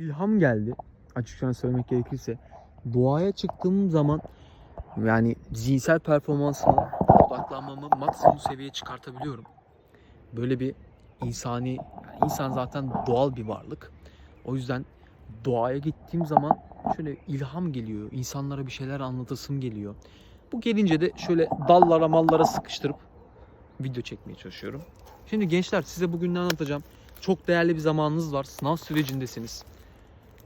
ilham geldi. Açıkçası söylemek gerekirse. Doğaya çıktığım zaman yani zihinsel performansıma odaklanmamı maksimum seviyeye çıkartabiliyorum. Böyle bir insani, yani insan zaten doğal bir varlık. O yüzden doğaya gittiğim zaman şöyle ilham geliyor. İnsanlara bir şeyler anlatasım geliyor. Bu gelince de şöyle dallara mallara sıkıştırıp video çekmeye çalışıyorum. Şimdi gençler size bugün ne anlatacağım? Çok değerli bir zamanınız var. Sınav sürecindesiniz.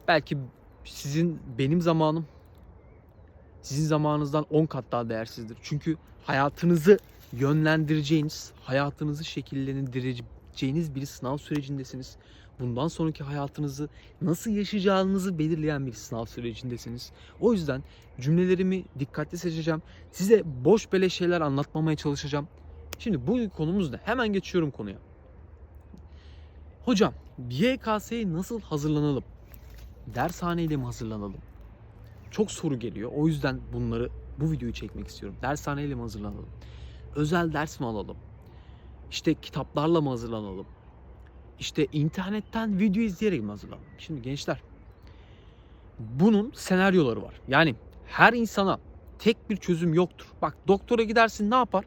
Belki sizin benim zamanım sizin zamanınızdan 10 kat daha değersizdir. Çünkü hayatınızı yönlendireceğiniz, hayatınızı şekillendireceğiniz bir sınav sürecindesiniz. Bundan sonraki hayatınızı nasıl yaşayacağınızı belirleyen bir sınav sürecindesiniz. O yüzden cümlelerimi dikkatli seçeceğim. Size boş beleş şeyler anlatmamaya çalışacağım. Şimdi bu konumuz ne? Hemen geçiyorum konuya. Hocam, YKS'ye nasıl hazırlanalım? Dershaneyle mi hazırlanalım? Çok soru geliyor. O yüzden bunları bu videoyu çekmek istiyorum. Dershaneyle mi hazırlanalım? Özel ders mi alalım? İşte kitaplarla mı hazırlanalım? İşte internetten video izleyerek mi hazırlanalım? Şimdi gençler bunun senaryoları var. Yani her insana tek bir çözüm yoktur. Bak doktora gidersin ne yapar?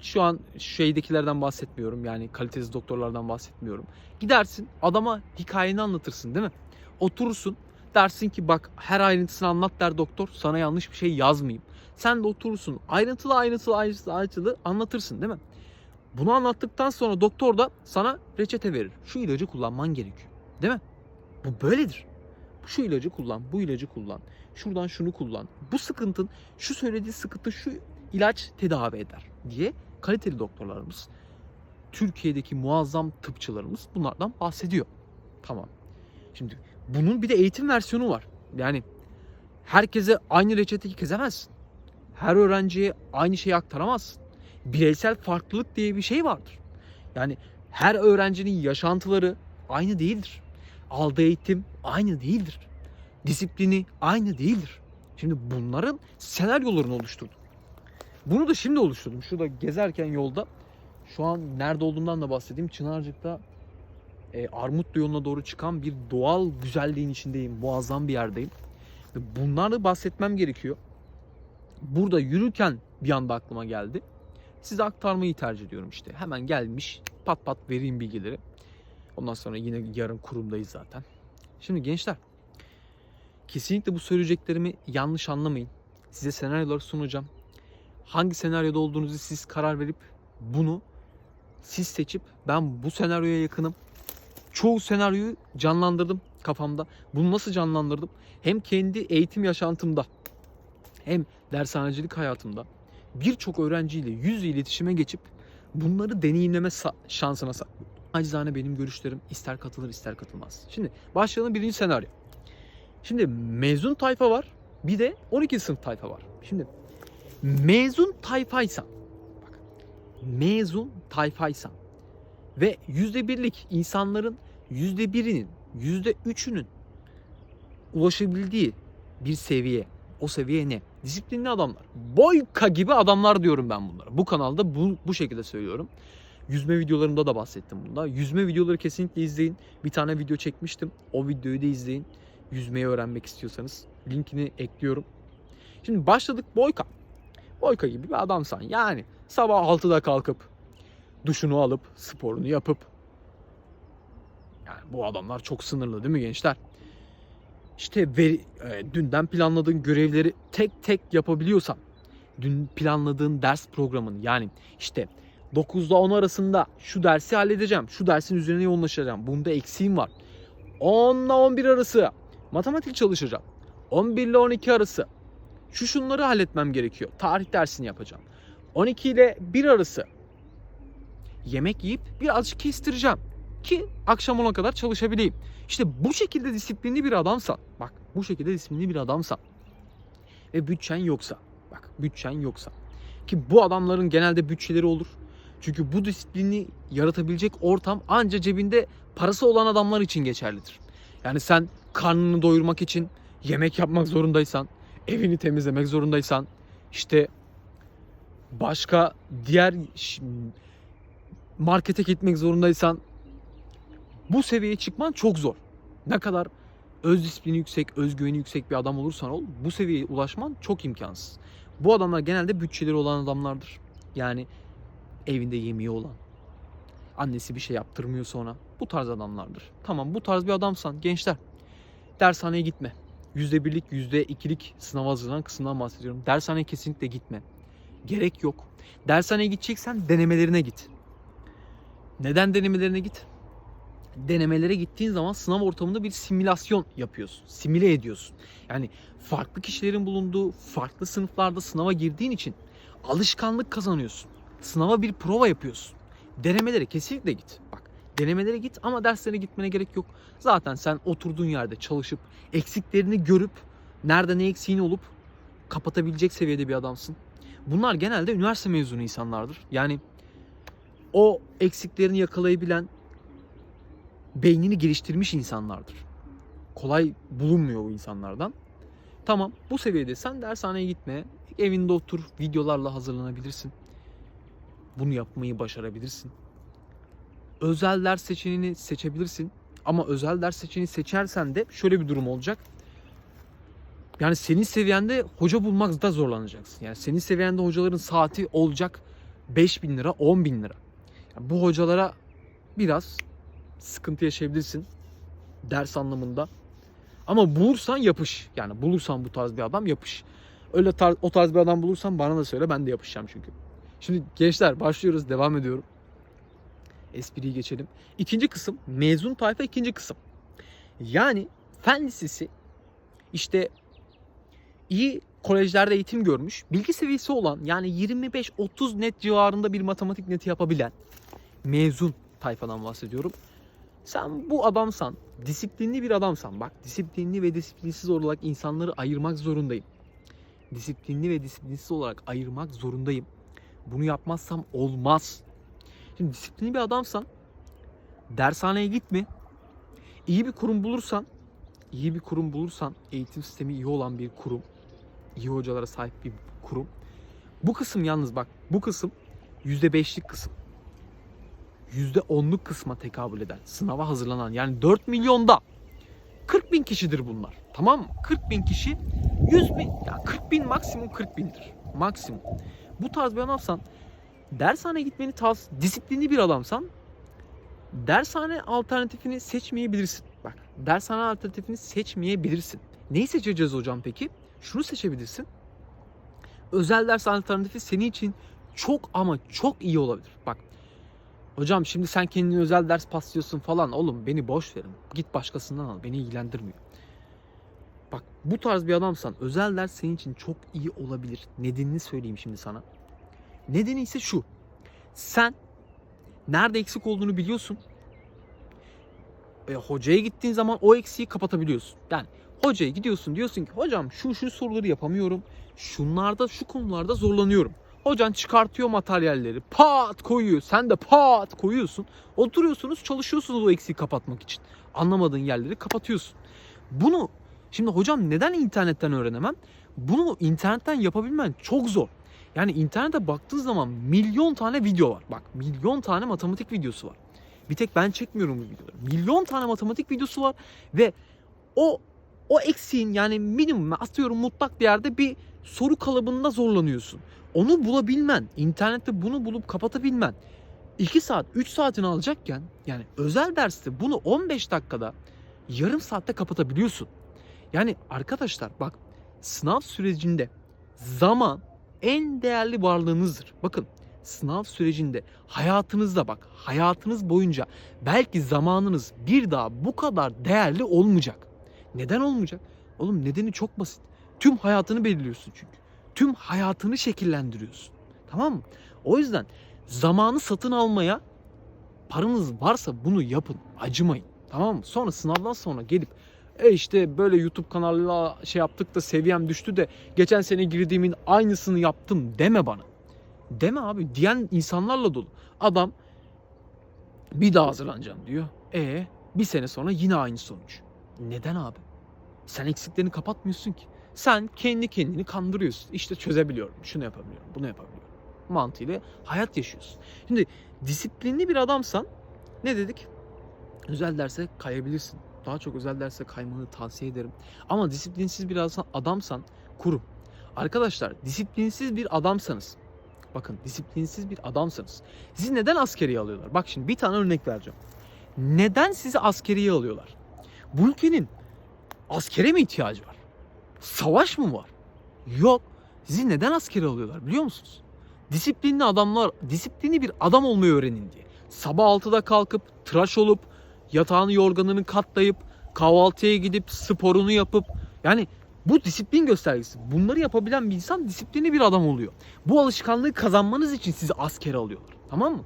Şu an şeydekilerden bahsetmiyorum. Yani kalitesiz doktorlardan bahsetmiyorum. Gidersin adama hikayeni anlatırsın değil mi? Oturursun dersin ki bak her ayrıntısını anlat der doktor. Sana yanlış bir şey yazmayayım. Sen de oturursun ayrıntılı ayrıntılı ayrıntılı ayrıntılı anlatırsın değil mi? Bunu anlattıktan sonra doktor da sana reçete verir. Şu ilacı kullanman gerekiyor. Değil mi? Bu böyledir. Şu ilacı kullan, bu ilacı kullan. Şuradan şunu kullan. Bu sıkıntın, şu söylediği sıkıntı şu ilaç tedavi eder diye kaliteli doktorlarımız, Türkiye'deki muazzam tıpçılarımız bunlardan bahsediyor. Tamam. Şimdi bunun bir de eğitim versiyonu var. Yani herkese aynı reçeteyi kezemezsin. Her öğrenciye aynı şeyi aktaramazsın. Bireysel farklılık diye bir şey vardır. Yani her öğrencinin yaşantıları aynı değildir. Aldığı eğitim aynı değildir. Disiplini aynı değildir. Şimdi bunların senaryolarını oluşturdum. Bunu da şimdi oluşturdum. Şurada gezerken yolda şu an nerede olduğumdan da bahsedeyim. Çınarcık'ta e, Armutlu yoluna doğru çıkan bir doğal güzelliğin içindeyim. Muazzam bir yerdeyim. Bunları bahsetmem gerekiyor. Burada yürürken bir anda aklıma geldi. Size aktarmayı tercih ediyorum işte. Hemen gelmiş pat pat vereyim bilgileri. Ondan sonra yine yarın kurumdayız zaten. Şimdi gençler kesinlikle bu söyleyeceklerimi yanlış anlamayın. Size senaryoları sunacağım. Hangi senaryoda olduğunuzu siz karar verip bunu siz seçip ben bu senaryoya yakınım. Çoğu senaryoyu canlandırdım kafamda. Bunu nasıl canlandırdım? Hem kendi eğitim yaşantımda hem dershanecilik hayatımda birçok öğrenciyle yüz iletişime geçip bunları deneyimleme şansına sahip. Acizane benim görüşlerim ister katılır ister katılmaz. Şimdi başlayalım birinci senaryo. Şimdi mezun tayfa var bir de 12 sınıf tayfa var. Şimdi mezun tayfaysan bak mezun tayfaysan ve yüzde birlik insanların yüzde birinin yüzde üçünün ulaşabildiği bir seviye o seviye ne? Disiplinli adamlar. Boyka gibi adamlar diyorum ben bunlara. Bu kanalda bu, bu şekilde söylüyorum. Yüzme videolarımda da bahsettim bunda. Yüzme videoları kesinlikle izleyin. Bir tane video çekmiştim. O videoyu da izleyin. Yüzmeyi öğrenmek istiyorsanız. Linkini ekliyorum. Şimdi başladık Boyka. Boyka gibi bir adamsan. Yani sabah 6'da kalkıp duşunu alıp sporunu yapıp yani bu adamlar çok sınırlı değil mi gençler? İşte veri, e, dünden planladığın görevleri tek tek yapabiliyorsan, dün planladığın ders programını yani işte 9'da 10 arasında şu dersi halledeceğim, şu dersin üzerine yoğunlaşacağım, bunda eksiğim var. 10 ile 11 arası matematik çalışacağım. 11 ile 12 arası şu şunları halletmem gerekiyor. Tarih dersini yapacağım. 12 ile 1 arası yemek yiyip birazcık kestireceğim ki akşam ona kadar çalışabileyim. İşte bu şekilde disiplinli bir adamsan, bak bu şekilde disiplinli bir adamsan ve bütçen yoksa, bak bütçen yoksa ki bu adamların genelde bütçeleri olur. Çünkü bu disiplini yaratabilecek ortam anca cebinde parası olan adamlar için geçerlidir. Yani sen karnını doyurmak için yemek yapmak zorundaysan, evini temizlemek zorundaysan, işte başka diğer markete gitmek zorundaysan bu seviyeye çıkman çok zor. Ne kadar öz disiplini yüksek, özgüveni yüksek bir adam olursan ol bu seviyeye ulaşman çok imkansız. Bu adamlar genelde bütçeleri olan adamlardır. Yani evinde yemeği olan. Annesi bir şey yaptırmıyor sonra. Bu tarz adamlardır. Tamam bu tarz bir adamsan gençler dershaneye gitme. Yüzde birlik, yüzde ikilik sınava hazırlanan kısımdan bahsediyorum. Dershaneye kesinlikle gitme. Gerek yok. Dershaneye gideceksen denemelerine git. Neden denemelerine git? Denemelere gittiğin zaman sınav ortamında bir simülasyon yapıyorsun. Simüle ediyorsun. Yani farklı kişilerin bulunduğu farklı sınıflarda sınava girdiğin için alışkanlık kazanıyorsun. Sınava bir prova yapıyorsun. Denemelere kesinlikle git. Bak denemelere git ama derslere gitmene gerek yok. Zaten sen oturduğun yerde çalışıp eksiklerini görüp nerede ne eksiğin olup kapatabilecek seviyede bir adamsın. Bunlar genelde üniversite mezunu insanlardır. Yani o eksiklerini yakalayabilen beynini geliştirmiş insanlardır. Kolay bulunmuyor o insanlardan. Tamam bu seviyede sen dershaneye gitme. Evinde otur videolarla hazırlanabilirsin. Bunu yapmayı başarabilirsin. Özel ders seçeneğini seçebilirsin. Ama özel ders seçeneğini seçersen de şöyle bir durum olacak. Yani senin seviyende hoca bulmakta zorlanacaksın. Yani senin seviyende hocaların saati olacak 5 bin lira, 10 bin lira. Bu hocalara biraz sıkıntı yaşayabilirsin ders anlamında. Ama bulursan yapış. Yani bulursan bu tarz bir adam yapış. Öyle tar- o tarz bir adam bulursan bana da söyle ben de yapışacağım çünkü. Şimdi gençler başlıyoruz devam ediyorum. Espriyi geçelim. İkinci kısım mezun tayfa ikinci kısım. Yani fen lisesi işte iyi kolejlerde eğitim görmüş, bilgi seviyesi olan yani 25-30 net civarında bir matematik neti yapabilen mezun tayfadan bahsediyorum. Sen bu adamsan, disiplinli bir adamsan bak disiplinli ve disiplinsiz olarak insanları ayırmak zorundayım. Disiplinli ve disiplinsiz olarak ayırmak zorundayım. Bunu yapmazsam olmaz. Şimdi disiplinli bir adamsan dershaneye gitme. İyi bir kurum bulursan, iyi bir kurum bulursan, eğitim sistemi iyi olan bir kurum, iyi hocalara sahip bir kurum. Bu kısım yalnız bak, bu kısım %5'lik kısım. %10'luk kısma tekabül eden, sınava hazırlanan yani 4 milyonda 40 bin kişidir bunlar. Tamam mı? 40 bin kişi 100 bin, ya 40 bin maksimum 40 bindir. Maksimum. Bu tarz bir adamsan dershaneye gitmeni tavsiye, disiplinli bir adamsan dershane alternatifini seçmeyebilirsin. Bak dershane alternatifini seçmeyebilirsin. Neyi seçeceğiz hocam peki? Şunu seçebilirsin. Özel ders alternatifi senin için çok ama çok iyi olabilir. Bak hocam şimdi sen kendini özel ders paslıyorsun falan. Oğlum beni boş verin. Git başkasından al. Beni ilgilendirmiyor. Bak bu tarz bir adamsan özel ders senin için çok iyi olabilir. Nedenini söyleyeyim şimdi sana. Nedeni ise şu. Sen nerede eksik olduğunu biliyorsun. E, hocaya gittiğin zaman o eksiği kapatabiliyorsun. Yani hocaya gidiyorsun diyorsun ki hocam şu şu soruları yapamıyorum. Şunlarda şu konularda zorlanıyorum. Hocan çıkartıyor materyalleri. Pat koyuyor. Sen de pat koyuyorsun. Oturuyorsunuz çalışıyorsunuz o eksiği kapatmak için. Anlamadığın yerleri kapatıyorsun. Bunu şimdi hocam neden internetten öğrenemem? Bunu internetten yapabilmen çok zor. Yani internete baktığın zaman milyon tane video var. Bak milyon tane matematik videosu var. Bir tek ben çekmiyorum bu videoları. Milyon tane matematik videosu var ve o o eksiğin yani minimum atıyorum mutlak değerde bir soru kalıbında zorlanıyorsun. Onu bulabilmen, internette bunu bulup kapatabilmen 2 saat, 3 saatini alacakken yani özel derste bunu 15 dakikada yarım saatte kapatabiliyorsun. Yani arkadaşlar bak sınav sürecinde zaman en değerli varlığınızdır. Bakın sınav sürecinde hayatınızda bak hayatınız boyunca belki zamanınız bir daha bu kadar değerli olmayacak. Neden olmayacak? Oğlum nedeni çok basit. Tüm hayatını belirliyorsun çünkü. Tüm hayatını şekillendiriyorsun. Tamam mı? O yüzden zamanı satın almaya paranız varsa bunu yapın. Acımayın. Tamam mı? Sonra sınavdan sonra gelip e işte böyle YouTube kanalıyla şey yaptık da seviyem düştü de geçen sene girdiğimin aynısını yaptım deme bana. Deme abi. Diyen insanlarla dolu. Adam bir daha hazırlanacağım diyor. E bir sene sonra yine aynı sonuç. Neden abi? Sen eksiklerini kapatmıyorsun ki. Sen kendi kendini kandırıyorsun. İşte çözebiliyorum. Şunu yapabiliyorum. Bunu yapabiliyorum. Mantığıyla hayat yaşıyorsun. Şimdi disiplinli bir adamsan ne dedik? Özel derse kayabilirsin. daha çok özel derse kaymanı tavsiye ederim. Ama disiplinsiz bir adamsan, kurum. Arkadaşlar disiplinsiz bir adamsanız bakın disiplinsiz bir adamsanız sizi neden askeriye alıyorlar? Bak şimdi bir tane örnek vereceğim. Neden sizi askeriye alıyorlar? Bu ülkenin askere mi ihtiyacı var? Savaş mı var? Yok. Sizi neden askere alıyorlar biliyor musunuz? Disiplinli adamlar, disiplini bir adam olmayı öğrenin diye. Sabah 6'da kalkıp tıraş olup yatağını yorganını katlayıp kahvaltıya gidip sporunu yapıp yani bu disiplin göstergesi. Bunları yapabilen bir insan disiplinli bir adam oluyor. Bu alışkanlığı kazanmanız için sizi askere alıyorlar. Tamam mı?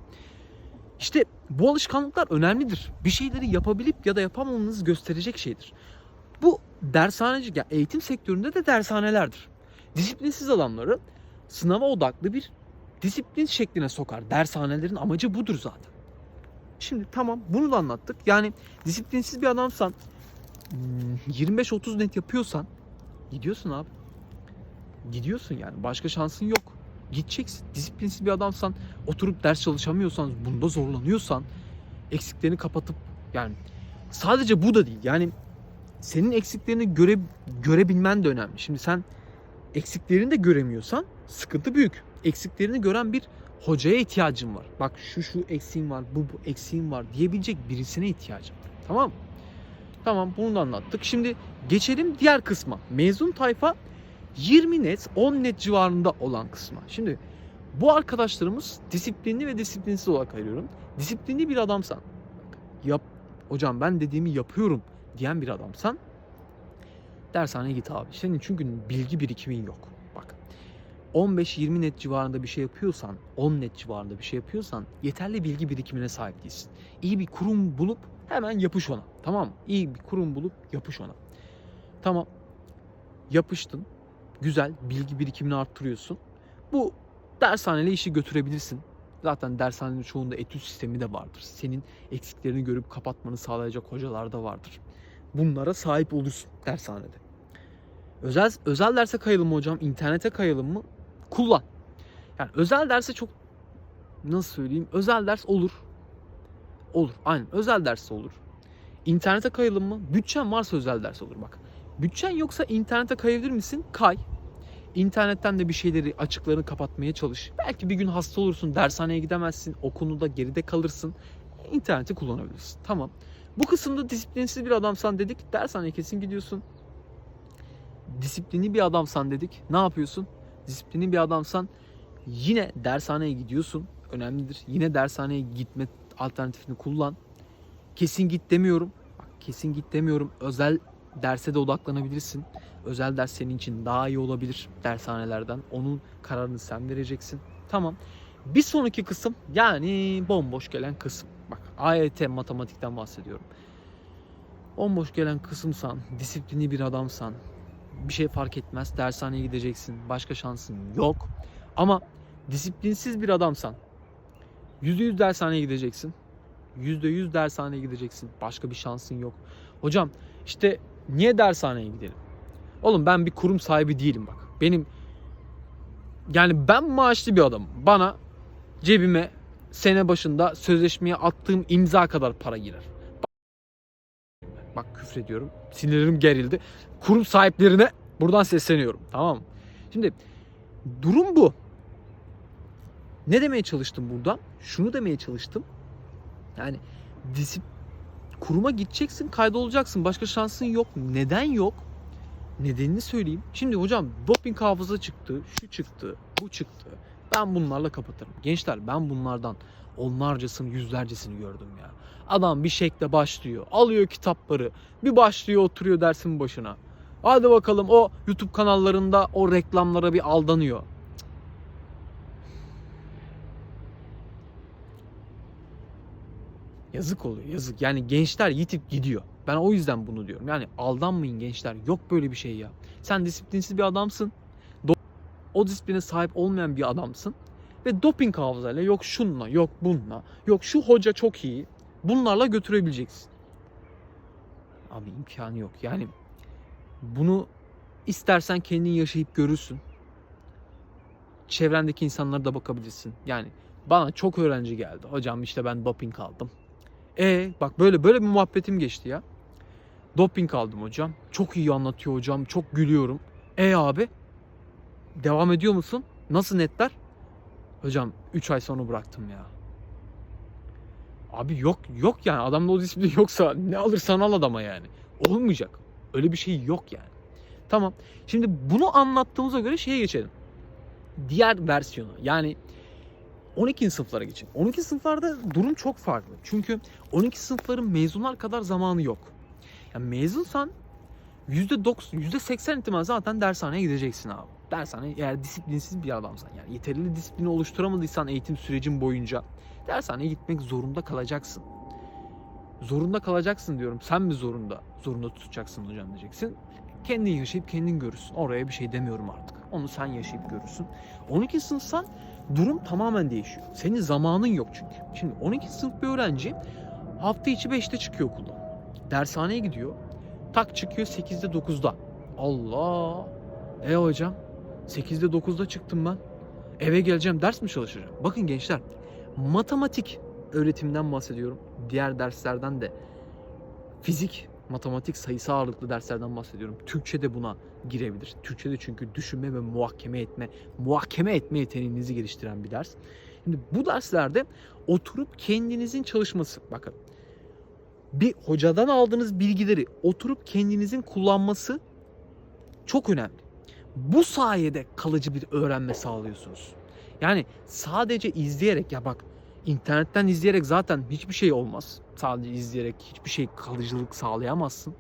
İşte bu alışkanlıklar önemlidir. Bir şeyleri yapabilip ya da yapamamanızı gösterecek şeydir. Bu dershaneci, ya eğitim sektöründe de dershanelerdir. Disiplinsiz adamları sınava odaklı bir disiplin şekline sokar. Dershanelerin amacı budur zaten. Şimdi tamam bunu da anlattık. Yani disiplinsiz bir adamsan hmm, 25-30 net yapıyorsan gidiyorsun abi. Gidiyorsun yani. Başka şansın yok. Gideceksin. Disiplinsiz bir adamsan oturup ders çalışamıyorsan, bunda zorlanıyorsan eksiklerini kapatıp yani sadece bu da değil. Yani senin eksiklerini göre görebilmen de önemli. Şimdi sen eksiklerini de göremiyorsan sıkıntı büyük. Eksiklerini gören bir hocaya ihtiyacın var. Bak şu şu eksiğim var, bu bu eksiğim var diyebilecek birisine ihtiyacım var. Tamam? Tamam bunu da anlattık. Şimdi geçelim diğer kısma. Mezun tayfa 20 net, 10 net civarında olan kısma. Şimdi bu arkadaşlarımız disiplinli ve disiplinsiz olarak ayırıyorum. Disiplinli bir adamsan, yap, hocam ben dediğimi yapıyorum diyen bir adamsan dershaneye git abi. Senin çünkü bilgi birikimin yok. Bak 15-20 net civarında bir şey yapıyorsan, 10 net civarında bir şey yapıyorsan yeterli bilgi birikimine sahip değilsin. İyi bir kurum bulup hemen yapış ona. Tamam mı? İyi bir kurum bulup yapış ona. Tamam. Yapıştın. Güzel. Bilgi birikimini arttırıyorsun. Bu dershaneyle işi götürebilirsin. Zaten dershanenin çoğunda etüt sistemi de vardır. Senin eksiklerini görüp kapatmanı sağlayacak hocalar da vardır. Bunlara sahip olursun dershanede. Özel özel derse kayalım mı hocam? İnternete kayalım mı? Kullan. Yani özel derse çok nasıl söyleyeyim? Özel ders olur. Olur. Aynen. Özel ders olur. İnternete kayalım mı? Bütçen varsa özel ders olur bak. Bütçen yoksa internete kayabilir misin? Kay. İnternetten de bir şeyleri açıklarını kapatmaya çalış. Belki bir gün hasta olursun, dershaneye gidemezsin, o konuda geride kalırsın. İnterneti kullanabilirsin. Tamam. Bu kısımda disiplinsiz bir adamsan dedik, dershaneye kesin gidiyorsun. Disiplinli bir adamsan dedik, ne yapıyorsun? Disiplinli bir adamsan yine dershaneye gidiyorsun. Önemlidir. Yine dershaneye gitme alternatifini kullan. Kesin git demiyorum. Kesin git demiyorum. Özel derse de odaklanabilirsin. Özel ders senin için daha iyi olabilir dershanelerden. Onun kararını sen vereceksin. Tamam. Bir sonraki kısım yani bomboş gelen kısım. AYT matematikten bahsediyorum. Bomboş gelen kısımsan, disiplinli bir adamsan bir şey fark etmez. Dershaneye gideceksin. Başka şansın yok. Ama disiplinsiz bir adamsan %100 dershaneye gideceksin. %100 dershaneye gideceksin. Başka bir şansın yok. Hocam işte niye dershaneye gidelim? Oğlum ben bir kurum sahibi değilim bak. Benim yani ben maaşlı bir adamım. Bana cebime sene başında sözleşmeye attığım imza kadar para girer. Bak küfrediyorum. Sinirlerim gerildi. Kurum sahiplerine buradan sesleniyorum. Tamam mı? Şimdi durum bu. Ne demeye çalıştım burada? Şunu demeye çalıştım. Yani disip kuruma gideceksin, kaydolacaksın. Başka şansın yok. Neden yok? Nedenini söyleyeyim. Şimdi hocam doping hafıza çıktı, şu çıktı, bu çıktı. Ben bunlarla kapatırım. Gençler ben bunlardan onlarcasını, yüzlercesini gördüm ya. Adam bir şekle başlıyor, alıyor kitapları, bir başlıyor oturuyor dersin başına. Hadi bakalım o YouTube kanallarında o reklamlara bir aldanıyor. Yazık oluyor yazık. Yani gençler yitip gidiyor. Ben o yüzden bunu diyorum. Yani aldanmayın gençler. Yok böyle bir şey ya. Sen disiplinsiz bir adamsın. O disipline sahip olmayan bir adamsın. Ve doping hafızayla yok şunla yok bununla yok şu hoca çok iyi. Bunlarla götürebileceksin. Abi imkanı yok. Yani bunu istersen kendin yaşayıp görürsün. Çevrendeki insanlara da bakabilirsin. Yani bana çok öğrenci geldi. Hocam işte ben doping aldım. E bak böyle böyle bir muhabbetim geçti ya. Doping aldım hocam. Çok iyi anlatıyor hocam. Çok gülüyorum. E abi devam ediyor musun? Nasıl netler? Hocam 3 ay sonra bıraktım ya. Abi yok yok yani adamda o disiplin yoksa ne alırsan al adama yani. Olmayacak. Öyle bir şey yok yani. Tamam. Şimdi bunu anlattığımıza göre şeye geçelim. Diğer versiyonu yani 12. sınıflara geçin. 12 sınıflarda durum çok farklı. Çünkü 12 sınıfların mezunlar kadar zamanı yok. Yani mezunsan %90, %80 ihtimal zaten dershaneye gideceksin abi. Dershane eğer disiplinsiz bir adamsan yani yeterli disiplini oluşturamadıysan eğitim sürecin boyunca dershaneye gitmek zorunda kalacaksın. Zorunda kalacaksın diyorum. Sen mi zorunda? Zorunda tutacaksın hocam diyeceksin. Kendin yaşayıp kendin görürsün. Oraya bir şey demiyorum artık. Onu sen yaşayıp görürsün. 12 sınıfsan durum tamamen değişiyor. Senin zamanın yok çünkü. Şimdi 12 sınıf bir öğrenci hafta içi 5'te çıkıyor okuldan. Dershaneye gidiyor. Tak çıkıyor 8'de 9'da. Allah! E hocam 8'de 9'da çıktım ben. Eve geleceğim ders mi çalışacağım? Bakın gençler matematik öğretimden bahsediyorum. Diğer derslerden de fizik, matematik, sayısı ağırlıklı derslerden bahsediyorum. Türkçe de buna girebilir. Türkçe de çünkü düşünme ve muhakeme etme, muhakeme etme yeteneğinizi geliştiren bir ders. Şimdi bu derslerde oturup kendinizin çalışması. Bakın bir hocadan aldığınız bilgileri oturup kendinizin kullanması çok önemli. Bu sayede kalıcı bir öğrenme sağlıyorsunuz. Yani sadece izleyerek ya bak internetten izleyerek zaten hiçbir şey olmaz. Sadece izleyerek hiçbir şey kalıcılık sağlayamazsın.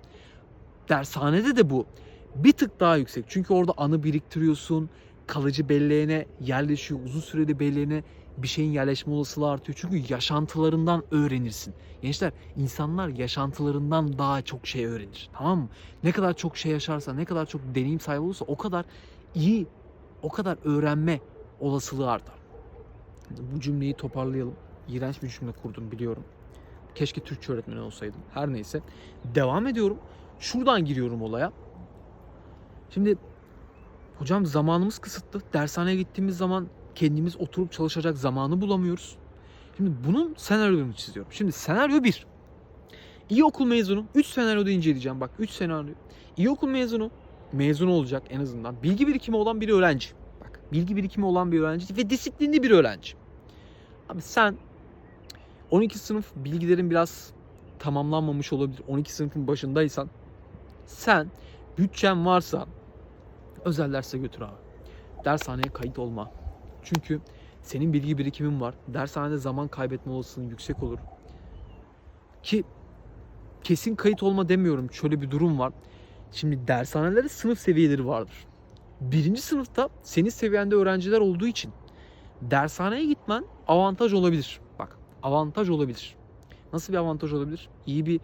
Dershanede de bu bir tık daha yüksek. Çünkü orada anı biriktiriyorsun. Kalıcı belleğine yerleşiyor. Uzun süreli belleğine bir şeyin yerleşme olasılığı artıyor. Çünkü yaşantılarından öğrenirsin. Gençler insanlar yaşantılarından daha çok şey öğrenir. Tamam mı? Ne kadar çok şey yaşarsa, ne kadar çok deneyim sahibi olursa o kadar iyi, o kadar öğrenme olasılığı artar. Bu cümleyi toparlayalım. İğrenç bir cümle kurdum biliyorum. Keşke Türkçe öğretmeni olsaydım. Her neyse. Devam ediyorum. Şuradan giriyorum olaya. Şimdi hocam zamanımız kısıtlı. Dershaneye gittiğimiz zaman kendimiz oturup çalışacak zamanı bulamıyoruz. Şimdi bunun senaryonu çiziyorum. Şimdi senaryo 1. İyi okul mezunu. 3 senaryoda inceleyeceğim. Bak 3 senaryo. İyi okul mezunu. Mezun olacak en azından. Bilgi birikimi olan bir öğrenci. Bak bilgi birikimi olan bir öğrenci ve disiplinli bir öğrenci. Abi sen 12 sınıf bilgilerin biraz tamamlanmamış olabilir. 12 sınıfın başındaysan sen bütçen varsa özel derse götür abi. Dershaneye kayıt olma. Çünkü senin bilgi birikimin var. Dershanede zaman kaybetme olasılığın yüksek olur. Ki kesin kayıt olma demiyorum. Şöyle bir durum var. Şimdi dershanelerde sınıf seviyeleri vardır. Birinci sınıfta senin seviyende öğrenciler olduğu için dershaneye gitmen avantaj olabilir. Bak avantaj olabilir. Nasıl bir avantaj olabilir? İyi bir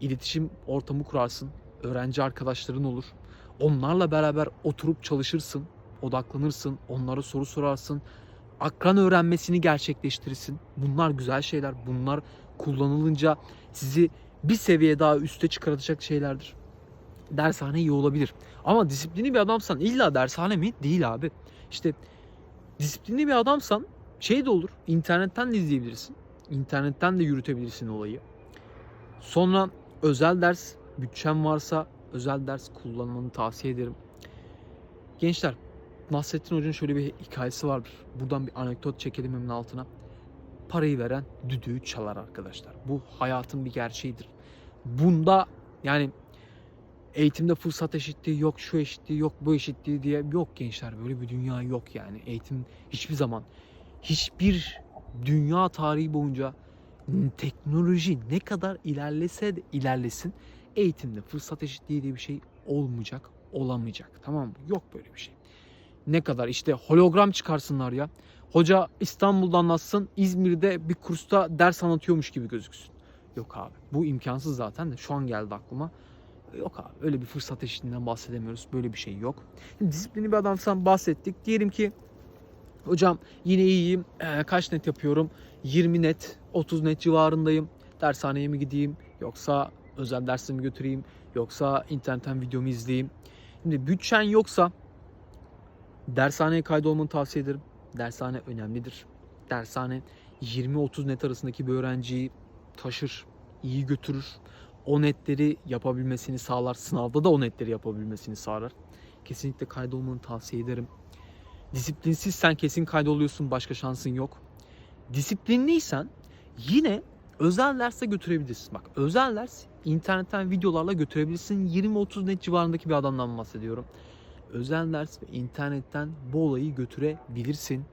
iletişim ortamı kurarsın. Öğrenci arkadaşların olur. Onlarla beraber oturup çalışırsın. Odaklanırsın. Onlara soru sorarsın. Akran öğrenmesini gerçekleştirirsin. Bunlar güzel şeyler. Bunlar kullanılınca sizi bir seviye daha üste çıkartacak şeylerdir. Dershane iyi olabilir. Ama disiplinli bir adamsan illa dershane mi? Değil abi. İşte disiplinli bir adamsan şey de olur. İnternetten de izleyebilirsin. İnternetten de yürütebilirsin olayı. Sonra özel ders bütçen varsa özel ders kullanmanı tavsiye ederim. Gençler Nasrettin Hoca'nın şöyle bir hikayesi vardır. Buradan bir anekdot çekelim hemen altına. Parayı veren düdüğü çalar arkadaşlar. Bu hayatın bir gerçeğidir. Bunda yani eğitimde fırsat eşitliği yok, şu eşitliği yok, bu eşitliği diye yok gençler. Böyle bir dünya yok yani. Eğitim hiçbir zaman hiçbir dünya tarihi boyunca teknoloji ne kadar ilerlese de ilerlesin eğitimde fırsat eşitliği diye bir şey olmayacak, olamayacak. Tamam mı? Yok böyle bir şey. Ne kadar işte hologram çıkarsınlar ya. Hoca İstanbul'da anlatsın, İzmir'de bir kursta ders anlatıyormuş gibi gözüksün. Yok abi. Bu imkansız zaten de şu an geldi aklıma. Yok abi öyle bir fırsat eşitliğinden bahsedemiyoruz. Böyle bir şey yok. Şimdi disiplinli bir adamsan bahsettik. Diyelim ki hocam yine iyiyim. Ee, kaç net yapıyorum? 20 net, 30 net civarındayım. Dershaneye mi gideyim? Yoksa özel dersimi götüreyim? Yoksa internetten videomu izleyeyim? Şimdi bütçen yoksa dershaneye kaydolmanı tavsiye ederim. Dershane önemlidir. Dershane 20-30 net arasındaki bir öğrenciyi taşır, iyi götürür. o netleri yapabilmesini sağlar. Sınavda da o netleri yapabilmesini sağlar. Kesinlikle kaydolmanı tavsiye ederim. Disiplinsizsen kesin kaydoluyorsun. Başka şansın yok. Disiplinliysen yine özel derse götürebilirsin. Bak özel ders internetten videolarla götürebilirsin. 20-30 net civarındaki bir adamdan bahsediyorum. Özel ders ve internetten bu olayı götürebilirsin.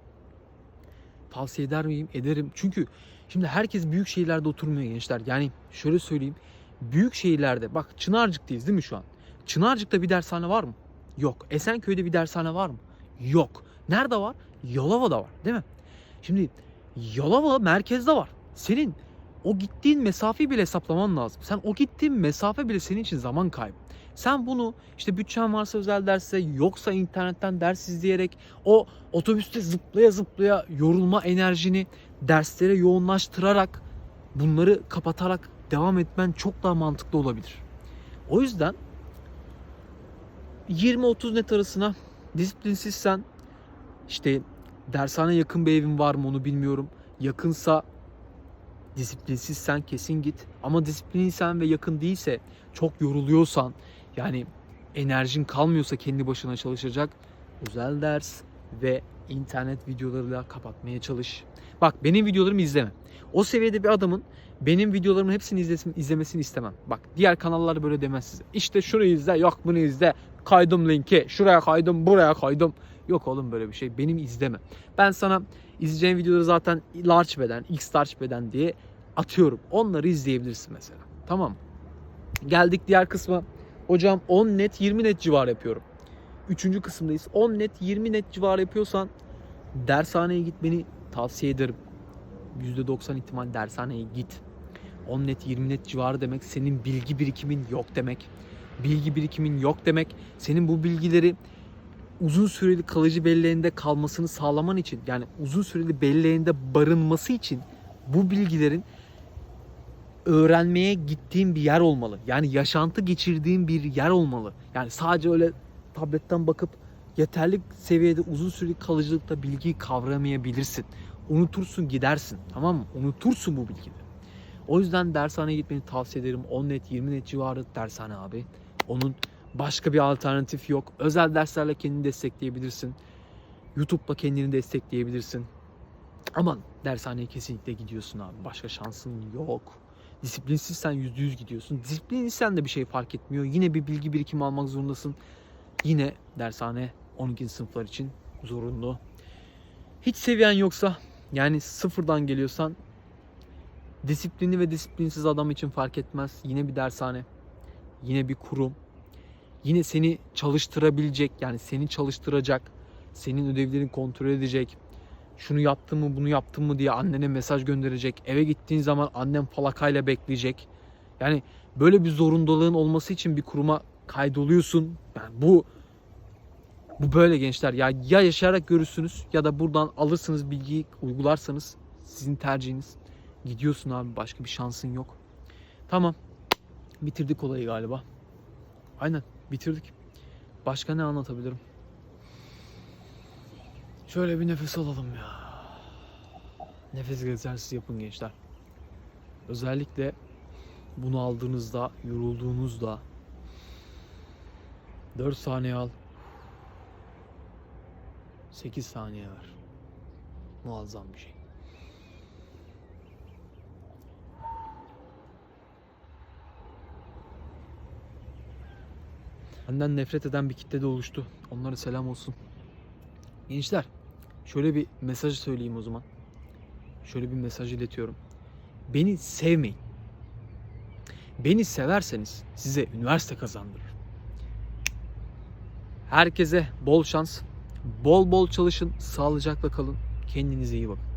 Tavsiye eder miyim? Ederim. Çünkü şimdi herkes büyük şehirlerde oturmuyor gençler. Yani şöyle söyleyeyim. Büyük şehirlerde bak Çınarcık'tayız değil mi şu an? Çınarcık'ta bir dershane var mı? Yok. Esenköy'de bir dershane var mı? Yok. Nerede var? Yalova'da var değil mi? Şimdi Yalova merkezde var. Senin o gittiğin mesafeyi bile hesaplaman lazım. Sen o gittiğin mesafe bile senin için zaman kaybı. Sen bunu işte bütçen varsa özel derse yoksa internetten ders izleyerek o otobüste zıplaya zıplaya yorulma enerjini derslere yoğunlaştırarak bunları kapatarak devam etmen çok daha mantıklı olabilir. O yüzden 20-30 net arasına disiplinsizsen işte dershane yakın bir evin var mı onu bilmiyorum. Yakınsa disiplinsizsen kesin git. Ama disiplinliysen ve yakın değilse çok yoruluyorsan yani enerjin kalmıyorsa kendi başına çalışacak özel ders ve internet videolarıyla kapatmaya çalış. Bak benim videolarımı izleme. O seviyede bir adamın benim videolarımın hepsini izlesin, izlemesini istemem. Bak diğer kanallar böyle demez size. İşte şunu izle, yok bunu izle. Kaydım linki, şuraya kaydım, buraya kaydım. Yok oğlum böyle bir şey. Benim izleme. Ben sana izleyeceğin videoları zaten large beden, x large beden diye atıyorum. Onları izleyebilirsin mesela. Tamam? Geldik diğer kısma. Hocam 10 net 20 net civar yapıyorum. Üçüncü kısımdayız. 10 net 20 net civar yapıyorsan dershaneye gitmeni tavsiye ederim. %90 ihtimal dershaneye git. 10 net 20 net civarı demek senin bilgi birikimin yok demek. Bilgi birikimin yok demek. Senin bu bilgileri uzun süreli kalıcı belleğinde kalmasını sağlaman için yani uzun süreli belleğinde barınması için bu bilgilerin öğrenmeye gittiğin bir yer olmalı. Yani yaşantı geçirdiğin bir yer olmalı. Yani sadece öyle tabletten bakıp yeterli seviyede uzun süreli kalıcılıkta bilgiyi kavramayabilirsin. Unutursun gidersin tamam mı? Unutursun bu bilgileri. O yüzden dershaneye gitmeni tavsiye ederim. 10 net 20 net civarı dershane abi. Onun başka bir alternatif yok. Özel derslerle kendini destekleyebilirsin. YouTube'la kendini destekleyebilirsin. Aman dershaneye kesinlikle gidiyorsun abi. Başka şansın yok. Disiplinsizsen %100 gidiyorsun. Disiplinliysen de bir şey fark etmiyor. Yine bir bilgi birikimi almak zorundasın. Yine dershane 12. sınıflar için zorunlu. Hiç seviyen yoksa yani sıfırdan geliyorsan disiplinli ve disiplinsiz adam için fark etmez. Yine bir dershane. Yine bir kurum. Yine seni çalıştırabilecek yani seni çalıştıracak. Senin ödevlerini kontrol edecek. Şunu yaptın mı bunu yaptın mı diye annene mesaj gönderecek. Eve gittiğin zaman annem falakayla bekleyecek. Yani böyle bir zorundalığın olması için bir kuruma kaydoluyorsun. Yani bu bu böyle gençler. Ya ya yaşayarak görürsünüz ya da buradan alırsınız bilgiyi uygularsanız sizin tercihiniz. Gidiyorsun abi başka bir şansın yok. Tamam. Bitirdik olayı galiba. Aynen bitirdik. Başka ne anlatabilirim? Şöyle bir nefes alalım ya. Nefes egzersizi yapın gençler. Özellikle bunu aldığınızda, yorulduğunuzda 4 saniye al. 8 saniye ver. Muazzam bir şey. Benden nefret eden bir kitle de oluştu. Onlara selam olsun. Gençler, şöyle bir mesaj söyleyeyim o zaman. Şöyle bir mesaj iletiyorum. Beni sevmeyin. Beni severseniz size üniversite kazandırır. Herkese bol şans. Bol bol çalışın. Sağlıcakla kalın. Kendinize iyi bakın.